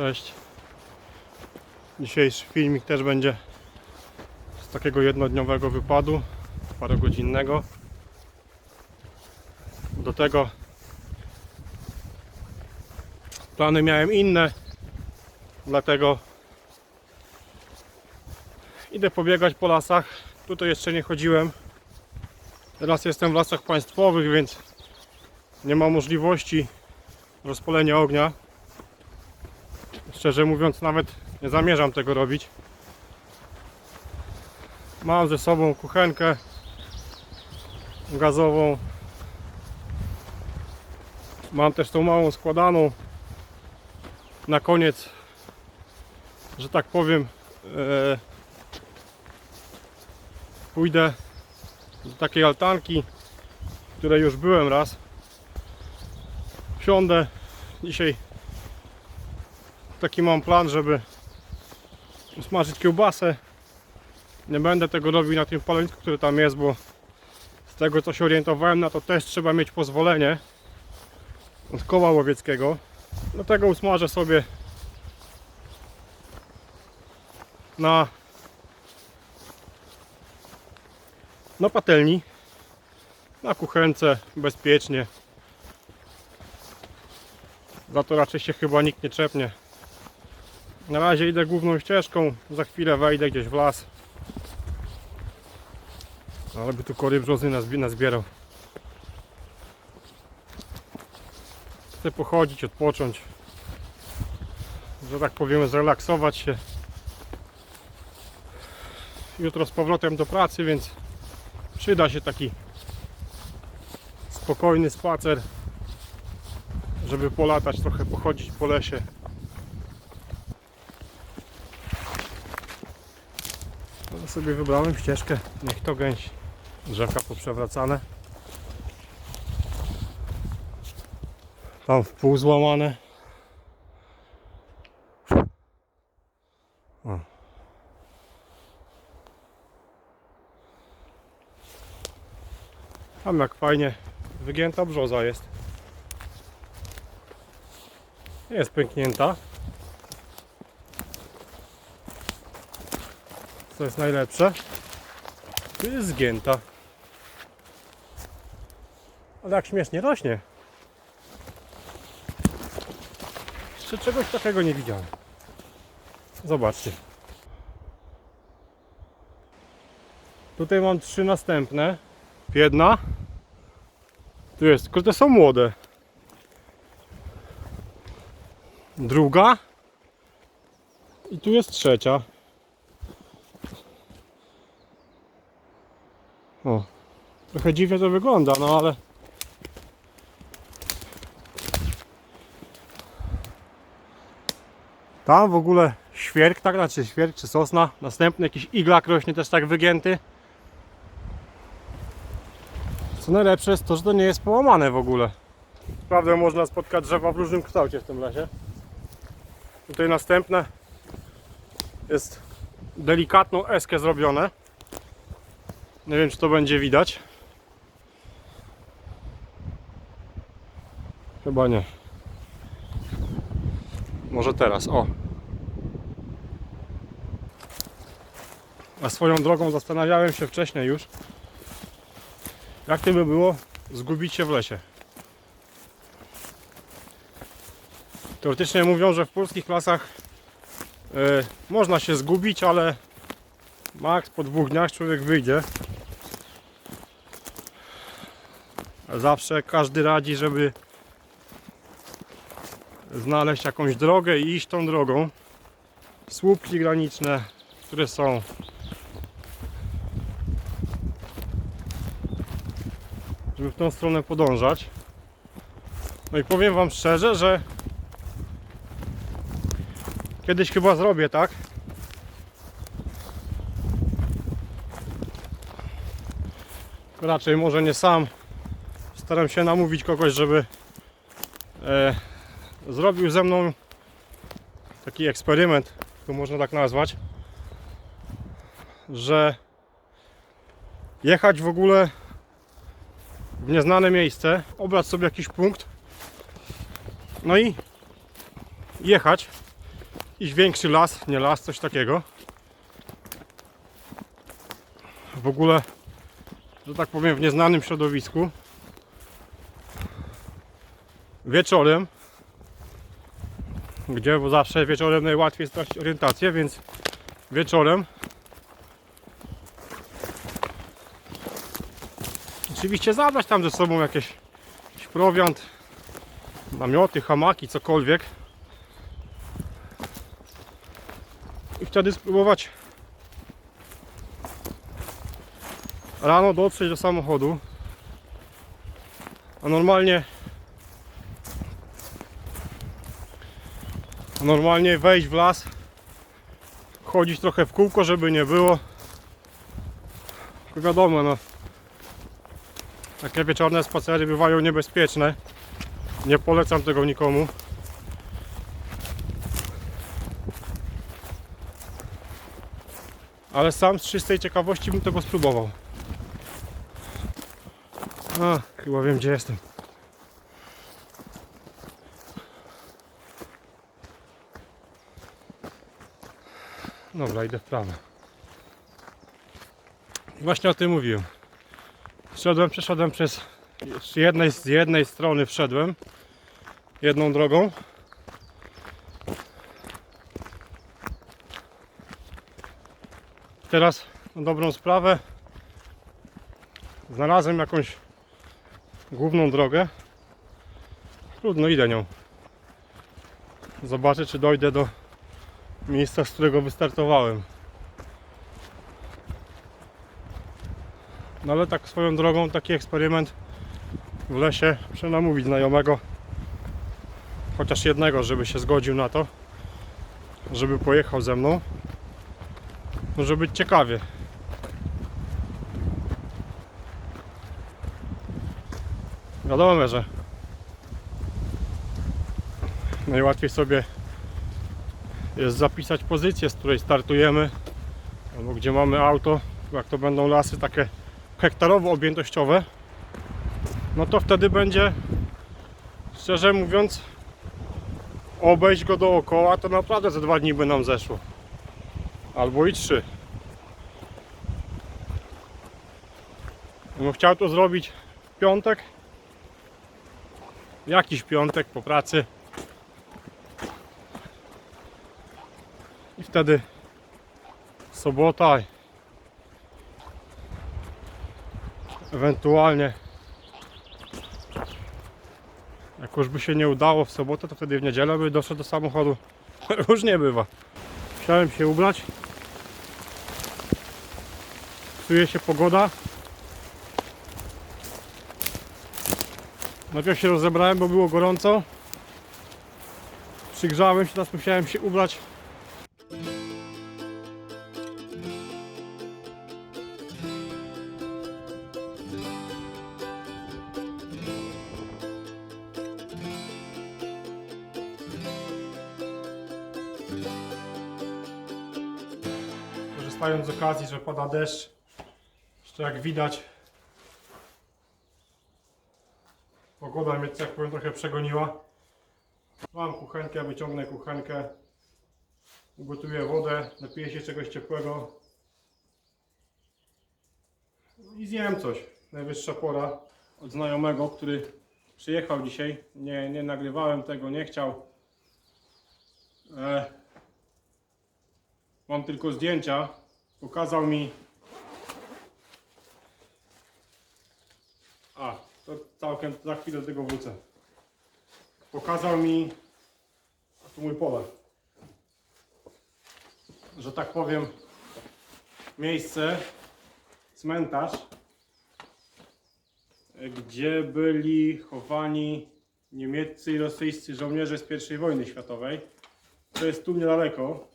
Cześć. Dzisiejszy filmik też będzie z takiego jednodniowego wypadu, parogodzinnego. Do tego plany miałem inne, dlatego idę pobiegać po lasach. Tutaj jeszcze nie chodziłem. Teraz jestem w lasach państwowych, więc nie ma możliwości rozpalenia ognia. Szczerze mówiąc, nawet nie zamierzam tego robić. Mam ze sobą kuchenkę gazową. Mam też tą małą składaną. Na koniec, że tak powiem, e, pójdę do takiej altanki, w której już byłem raz. Wsiądę dzisiaj taki mam plan, żeby usmażyć kiełbasę. Nie będę tego robił na tym palonisku, który tam jest, bo z tego co się orientowałem, na to też trzeba mieć pozwolenie od koła łowieckiego. Dlatego usmażę sobie na na patelni, na kuchence, bezpiecznie. Za to raczej się chyba nikt nie czepnie. Na razie idę główną ścieżką, za chwilę wejdę gdzieś w las. Ale by tu kory brzozy nazbi- nazbierał. Chcę pochodzić, odpocząć. Że tak powiem, zrelaksować się. Jutro z powrotem do pracy, więc przyda się taki spokojny spacer, żeby polatać, trochę pochodzić po lesie. Sobie wybrałem ścieżkę, niech to gęś. Drzewka poprzewracane. Tam w pół złamane. O. Tam jak fajnie wygięta brzoza jest. Jest pęknięta. Co jest najlepsze? Tu jest zgięta. Ale jak śmiesznie rośnie. Jeszcze czegoś takiego nie widziałem. Zobaczcie. Tutaj mam trzy następne. Jedna. Tu jest, tylko te są młode. Druga. I tu jest trzecia. O, trochę dziwnie to wygląda, no ale tam w ogóle świerk, tak, znaczy świerk czy sosna, następny jakiś iglak rośnie też tak wygięty. Co najlepsze jest to, że to nie jest połamane w ogóle. Naprawdę można spotkać drzewa w różnym kształcie w tym lesie. Tutaj następne jest delikatną eskę zrobione. Nie wiem, czy to będzie widać. Chyba nie. Może teraz, o. A swoją drogą zastanawiałem się wcześniej już, jak to by było zgubić się w lesie. Teoretycznie mówią, że w polskich lasach y, można się zgubić, ale maks po dwóch dniach człowiek wyjdzie. Zawsze każdy radzi, żeby znaleźć jakąś drogę i iść tą drogą. Słupki graniczne, które są. Żeby w tą stronę podążać. No i powiem Wam szczerze, że kiedyś chyba zrobię tak. Raczej może nie sam. Staram się namówić kogoś, żeby e, zrobił ze mną taki eksperyment, to można tak nazwać, że jechać w ogóle w nieznane miejsce, obrać sobie jakiś punkt, no i jechać jakiś większy las, nie las, coś takiego. W ogóle, że tak powiem, w nieznanym środowisku. Wieczorem, gdzie bo zawsze wieczorem najłatwiej stracić orientację, więc wieczorem Oczywiście zabrać tam ze sobą jakieś, jakiś prowiant, namioty, hamaki, cokolwiek. I wtedy spróbować rano dotrzeć do samochodu. A normalnie normalnie wejść w las, chodzić trochę w kółko, żeby nie było. Tylko wiadomo, no takie wieczorne spacery bywają niebezpieczne. Nie polecam tego nikomu. Ale sam z czystej ciekawości bym tego spróbował. A, chyba wiem gdzie jestem. Dobra, idę w prawo. Właśnie o tym mówiłem. Wszedłem, przeszedłem przez z jednej, z jednej strony wszedłem jedną drogą. Teraz na dobrą sprawę znalazłem jakąś główną drogę. Trudno idę nią. Zobaczę czy dojdę do miejsca, z którego wystartowałem. No ale tak swoją drogą taki eksperyment w lesie przynamówić znajomego chociaż jednego, żeby się zgodził na to żeby pojechał ze mną może być ciekawie wiadomo, że najłatwiej sobie jest zapisać pozycję, z której startujemy albo gdzie mamy auto jak to będą lasy takie hektarowo objętościowe, no to wtedy będzie, szczerze mówiąc, obejść go dookoła, to naprawdę za dwa dni by nam zeszło. Albo i trzy. No chciał to zrobić w piątek. Jakiś piątek po pracy. Wtedy sobota Ewentualnie jak już by się nie udało w sobotę, to wtedy w niedzielę by doszedł do samochodu. Różnie bywa. Chciałem się ubrać. Psuje się pogoda. Najpierw się rozebrałem, bo było gorąco. Przygrzałem się, teraz musiałem się ubrać okazji, że pada deszcz, jeszcze jak widać, pogoda mnie, jak powiem, trochę przegoniła. Mam kuchenkę, wyciągnę kuchenkę, ugotuję wodę, napiję się czegoś ciepłego i zjem coś. Najwyższa pora od znajomego, który przyjechał dzisiaj. Nie, nie nagrywałem tego, nie chciał. E, mam tylko zdjęcia pokazał mi. A to całkiem za chwilę do tego wrócę. Pokazał mi a tu mój pole że tak powiem miejsce cmentarz gdzie byli chowani niemieccy i rosyjscy żołnierze z I wojny światowej. To jest tu niedaleko.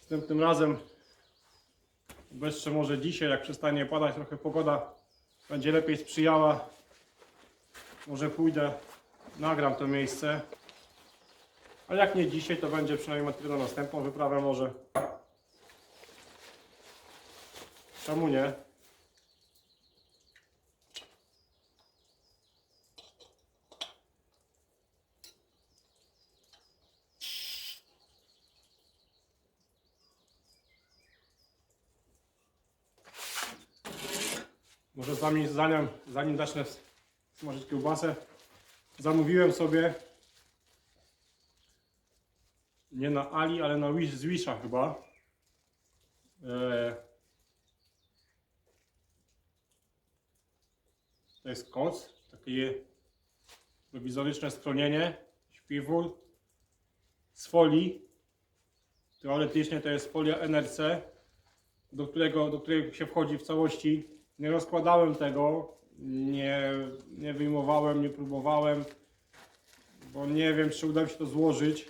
Następnym razem jeszcze może dzisiaj, jak przestanie padać trochę pogoda, będzie lepiej sprzyjała. Może pójdę, nagram to miejsce. A jak nie dzisiaj, to będzie przynajmniej materiał na następną wyprawę może. Czemu nie? Może zanim, zanim, zanim zacznę smażyć kiełbasę, zamówiłem sobie nie na Ali, ale na Wish, z Wisha chyba. E, to jest koc, takie prowizoryczne schronienie, śpiwór z folii. Teoretycznie to jest folia NRC, do którego, do której się wchodzi w całości. Nie rozkładałem tego, nie, nie wyjmowałem, nie próbowałem, bo nie wiem, czy uda mi się to złożyć.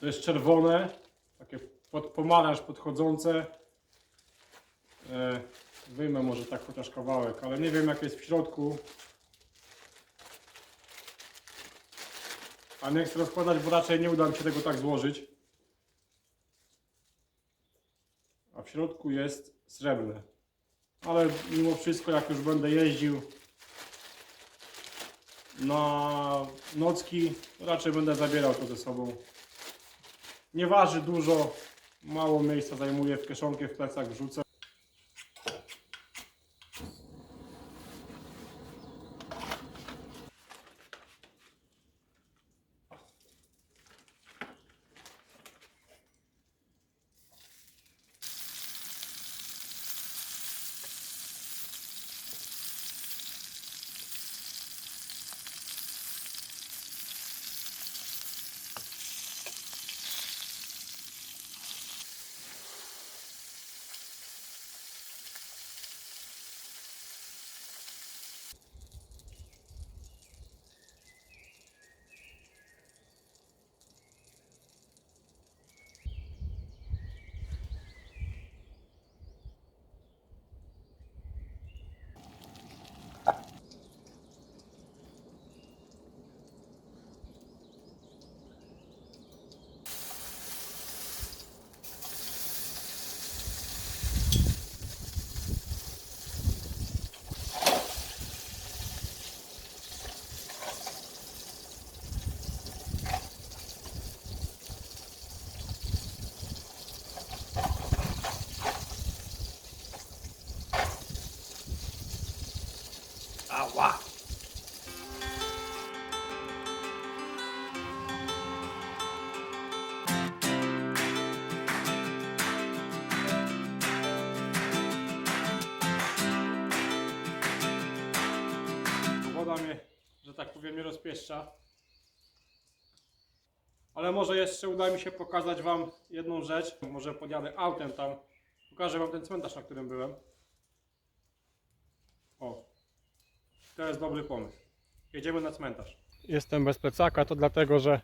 To jest czerwone, takie pod pomarańcz podchodzące. E, wyjmę może tak chociaż kawałek, ale nie wiem jak jest w środku. A nie chcę rozkładać, bo raczej nie uda mi się tego tak złożyć. A w środku jest srebrne. Ale mimo wszystko, jak już będę jeździł na nocki, raczej będę zabierał to ze sobą. Nie waży dużo, mało miejsca zajmuje, w kieszonkę w plecach wrzucę. Nie rozpieszcza. Ale może jeszcze uda mi się pokazać Wam jedną rzecz. Może podjadę autem tam. Pokażę Wam ten cmentarz, na którym byłem. O, to jest dobry pomysł. Jedziemy na cmentarz. Jestem bez plecaka, to dlatego, że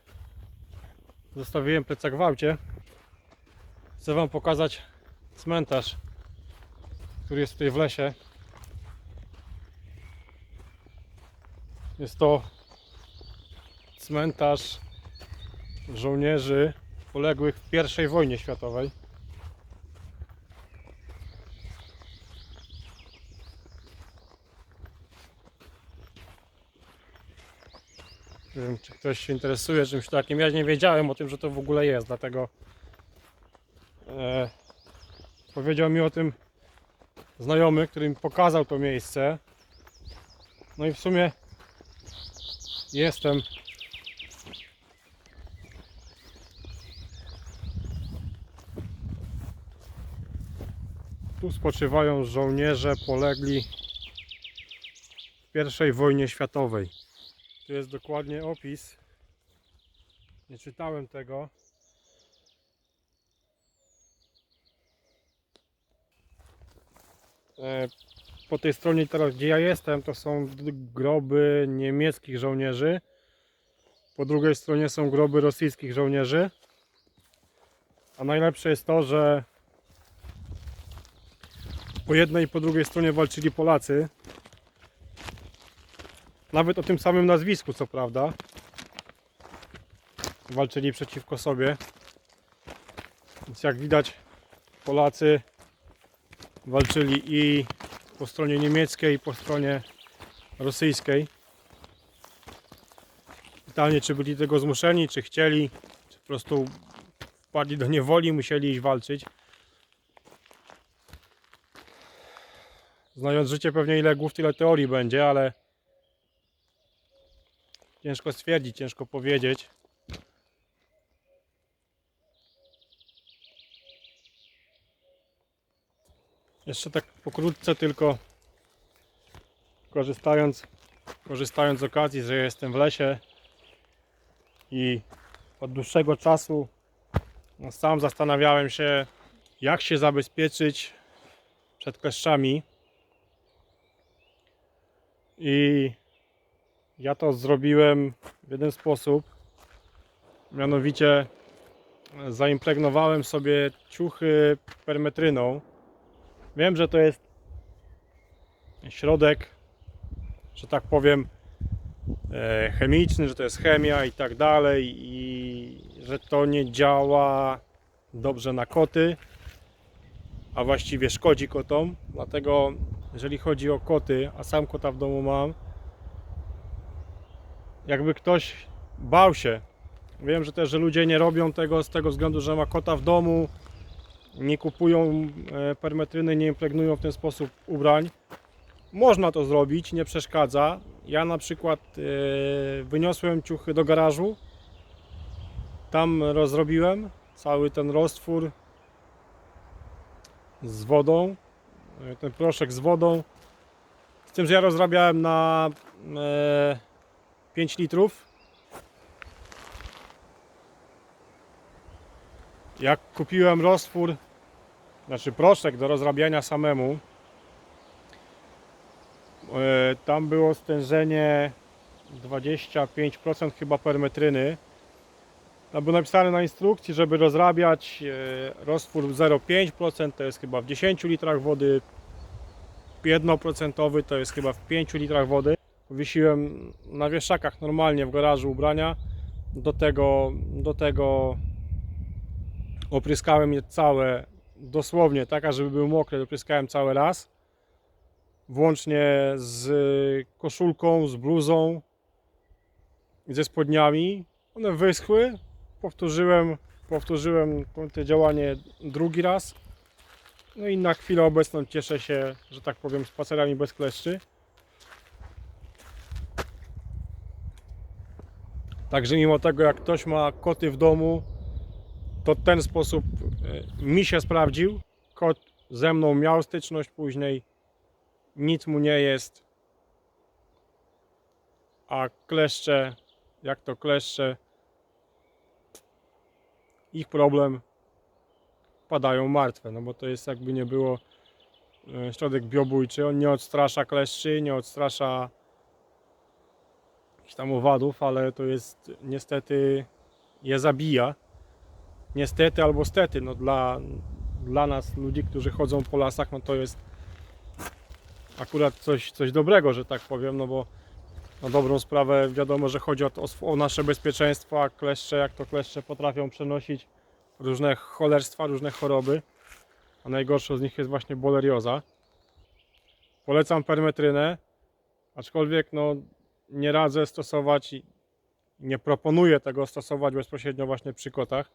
zostawiłem plecak w aucie. Chcę Wam pokazać cmentarz, który jest tutaj w lesie. Jest to cmentarz żołnierzy poległych w I wojnie światowej. Nie wiem, czy ktoś się interesuje czymś takim. Ja nie wiedziałem o tym, że to w ogóle jest, dlatego e, powiedział mi o tym znajomy, który mi pokazał to miejsce. No i w sumie jestem Tu spoczywają żołnierze polegli w I wojnie światowej. Tu jest dokładnie opis. Nie czytałem tego. E, Po tej stronie teraz, gdzie ja jestem, to są groby niemieckich żołnierzy. Po drugiej stronie są groby rosyjskich żołnierzy. A najlepsze jest to, że po jednej i po drugiej stronie walczyli Polacy. Nawet o tym samym nazwisku, co prawda. Walczyli przeciwko sobie. Więc jak widać, Polacy walczyli i po stronie niemieckiej, i po stronie rosyjskiej. Pytanie, czy byli tego zmuszeni, czy chcieli, czy po prostu wpadli do niewoli, musieli iść walczyć. Znając życie pewnie ile głów, tyle teorii będzie, ale ciężko stwierdzić, ciężko powiedzieć. Jeszcze tak pokrótce tylko korzystając, korzystając z okazji, że jestem w lesie i od dłuższego czasu no, sam zastanawiałem się jak się zabezpieczyć przed kleszczami i ja to zrobiłem w jeden sposób mianowicie zaimpregnowałem sobie ciuchy permetryną Wiem, że to jest środek, że tak powiem, e, chemiczny, że to jest chemia i tak dalej, i że to nie działa dobrze na koty, a właściwie szkodzi kotom. Dlatego, jeżeli chodzi o koty, a sam kota w domu mam, jakby ktoś bał się. Wiem, że też, że ludzie nie robią tego z tego względu, że ma kota w domu, nie kupują e, permetryny, nie impregnują w ten sposób ubrań. Można to zrobić, nie przeszkadza. Ja na przykład e, wyniosłem ciuchy do garażu. Tam rozrobiłem cały ten roztwór z wodą, ten proszek z wodą. Z tym, że ja rozrabiałem na e, 5 litrów. Jak kupiłem roztwór, znaczy proszek do rozrabiania samemu, e, tam było stężenie 25% chyba permetryny. Było napisane na instrukcji, żeby rozrabiać e, roztwór 0,5% to jest chyba w 10 litrach wody, 1% to jest chyba w 5 litrach wody. Wiesiłem na wieszakach normalnie w garażu ubrania. Do tego, do tego opryskałem je całe, dosłownie tak, żeby były mokre, opryskałem cały raz. Włącznie z koszulką, z bluzą ze spodniami. One wyschły. Powtórzyłem, powtórzyłem to działanie drugi raz. No i na chwilę obecną cieszę się, że tak powiem, spacerami bez kleszczy. Także mimo tego, jak ktoś ma koty w domu, to ten sposób e, mi się sprawdził. Kot ze mną miał styczność później, nic mu nie jest. A kleszcze, jak to kleszcze, ich problem padają martwe, no bo to jest jakby nie było e, środek biobójczy. On nie odstrasza kleszczy, nie odstrasza jakichś tam owadów, ale to jest niestety je zabija niestety albo stety, no dla, dla nas, ludzi, którzy chodzą po lasach, no to jest akurat coś, coś dobrego, że tak powiem, no bo na dobrą sprawę wiadomo, że chodzi o, to, o nasze bezpieczeństwo, a kleszcze, jak to kleszcze potrafią przenosić różne cholerstwa, różne choroby, a najgorszą z nich jest właśnie bolerioza. Polecam permetrynę, aczkolwiek no nie radzę stosować i nie proponuję tego stosować bezpośrednio właśnie przy kotach.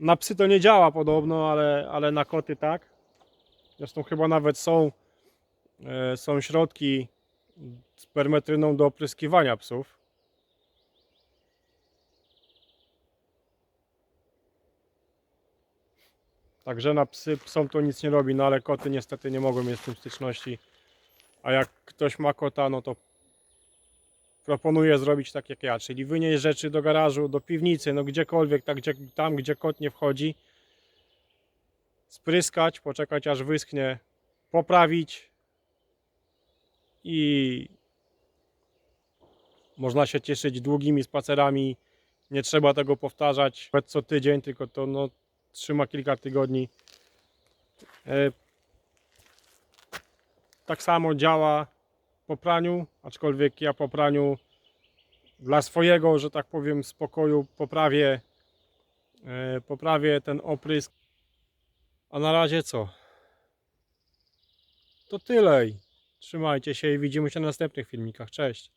Na psy to nie działa podobno, ale, ale na koty tak. Zresztą chyba nawet są, e, są środki z permetryną do opryskiwania psów. Także na psy psom to nic nie robi, no ale koty niestety nie mogą mieć z tym styczności. A jak ktoś ma kota, no to proponuję zrobić tak jak ja, czyli wynieść rzeczy do garażu, do piwnicy, no gdziekolwiek, tak, gdzie, tam gdzie kot nie wchodzi, spryskać, poczekać aż wyschnie, poprawić i można się cieszyć długimi spacerami. Nie trzeba tego powtarzać co tydzień, tylko to no, trzyma kilka tygodni. E, tak samo działa po praniu, aczkolwiek ja po praniu dla swojego, że tak powiem, spokoju poprawię, e, poprawię ten oprysk. A na razie co? To tyle. Trzymajcie się i widzimy się na następnych filmikach. Cześć.